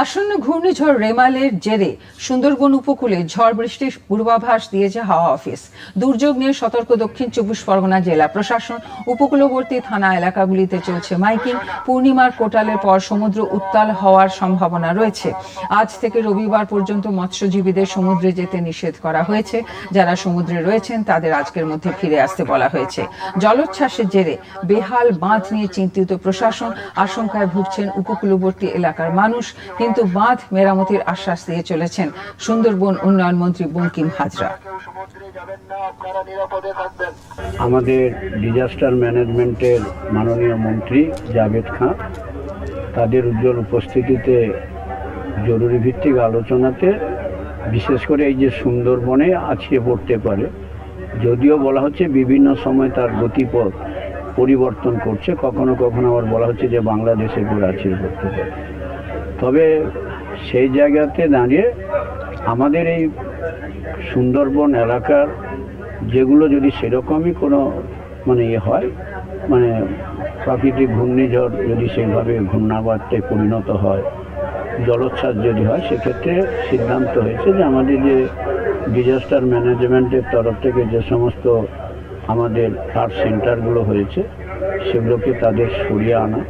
আসন্ন ঘূর্ণিঝড় রেমালের জেরে সুন্দরবন উপকূলে ঝড় বৃষ্টির পূর্বাভাস দিয়েছে হাওয়া অফিস। দুর্যোগ নিয়ে সতর্ক দক্ষিণ চব্বিশ পরগনা জেলা প্রশাসন, উপকূলবর্তী থানা এলাকাগুলিতে চলছে মাইকিং। পূর্ণিমার কোটালের পর সমুদ্র উত্তাল হওয়ার সম্ভাবনা রয়েছে। আজ থেকে রবিবার পর্যন্ত মৎস্যজীবীদের সমুদ্রে যেতে নিষেধ করা হয়েছে। যারা সমুদ্রে রয়েছেন, তাদের আজকের মধ্যে ফিরে আসতে বলা হয়েছে। জলোচ্ছ্বাসের জেরে বেহাল বাঁধ নিয়ে চিন্তিত প্রশাসন। আশঙ্কায় ভুগছেন উপকূলবর্তী এলাকার মানুষ। কিন্তু বাঁধ মেরামতির আশ্বাস দিয়ে চলেছেন সুন্দরবন উন্নয়ন মন্ত্রী বঙ্কিম হাজরা। আমাদের ডিজাস্টার ম্যানেজমেন্টের মাননীয় মন্ত্রী জাভেদ খান তাদের উজ্জ্বল উপস্থিতিতে জরুরি ভিত্তিক আলোচনাতে, বিশেষ করে এই যে সুন্দরবনে আছিয়ে পড়তে পারে, যদিও বলা হচ্ছে বিভিন্ন সময় তার গতিপথ পরিবর্তন করছে, কখনো কখনো আবার বলা হচ্ছে যে বাংলাদেশে করে আছিয়ে পড়তে পারে। তবে সেই জায়গাতে দাঁড়িয়ে আমাদের এই সুন্দরবন এলাকার যেগুলো যদি সেরকমই কোনো মানে ইয়ে হয় মানে প্রাকৃতিক ঘূর্ণিঝড় যদি সেইভাবে ঘূর্ণাবার্তে পরিণত হয়, জলোচ্ছ্বাস যদি হয়, সেক্ষেত্রে সিদ্ধান্ত হয়েছে যে আমাদের যে ডিজাস্টার ম্যানেজমেন্টের তরফ থেকে যে সমস্ত আমাদের ফ্লাড সেন্টারগুলো হয়েছে, সেগুলোকে তাদের সরিয়ে আনা।